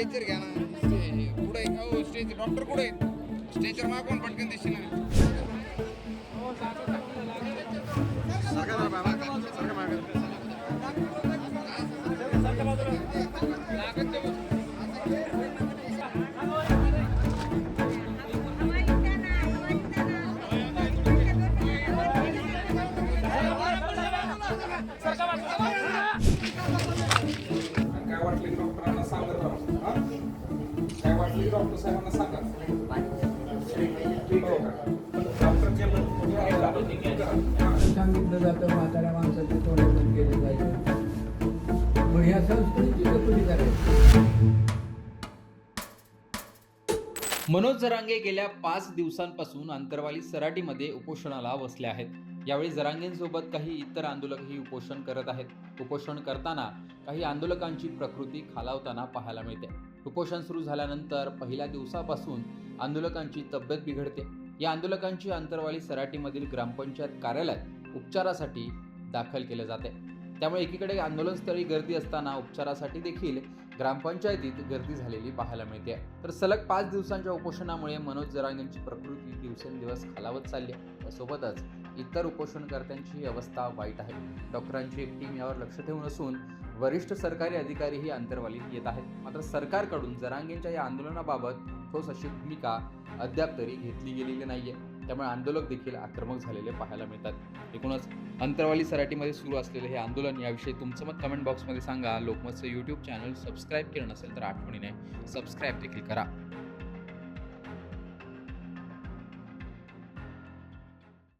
Stretcher घ्या ना. कुठे आहे? हो स्ट्रेचर डॉक्टर कुठे आहे? स्ट्रेचर मागून पटकन मागं. काय वाटलं डॉक्टर साहेबांना सांगा. हा. सांगितलं जातं म्हाताऱ्या माणसाचे तोंड बंद केले जायचे मग ह्या संस्कृतीची कपडी करायची? मनोज जरांगे गेल्या पाच दिवसांपासून अंतरवाली सराटीमध्ये उपोषणाला बसले आहेत. यावेळी जरांगेंसोबत काही इतर आंदोलकही उपोषण करत आहेत. उपोषण करताना काही आंदोलकांची प्रकृती खालावताना पाहायला मिळते. उपोषण सुरू झाल्यानंतर पहिल्या दिवसापासून आंदोलकांची तब्येत बिघडते. या आंदोलकांची अंतरवाली सराटीमधील ग्रामपंचायत कार्यालयात उपचारासाठी दाखल केले जाते. त्यामुळे एकीकडे आंदोलनस्थळी गर्दी असताना उपचारासाठी देखील ग्रामपंचायतीत गर्दी झालेली पाहायला मिळते. तर सलग पाच दिवसांच्या उपोषणामुळे मनोज जरांगेंची प्रकृती दिवसेंदिवस खालावत चालली आहे. त्यासोबतच इतर उपोषणकर्त्यांची अवस्था वाईट आहे. डॉक्टरांची एक टीम यावर लक्ष ठेवून असून वरिष्ठ सरकारी अधिकारीही अंतर्वालीत येत आहेत. मात्र सरकारकडून जरांगेंच्या या आंदोलनाबाबत ठोस अशी भूमिका अद्याप तरी घेतली गेलेली नाहीये. त्यामुळे आंदोलक देखील आक्रमक झालेले पाहायला मिळतात. एकूणच अंतरवाली सराटीमध्ये सुरू असलेले हे आंदोलन याविषयी तुमचं मत कमेंट बॉक्समध्ये सांगा. लोकमतचं यूट्यूब चॅनल सबस्क्राईब केलं नसेल तर आठवणीने सबस्क्राईब देखील करा.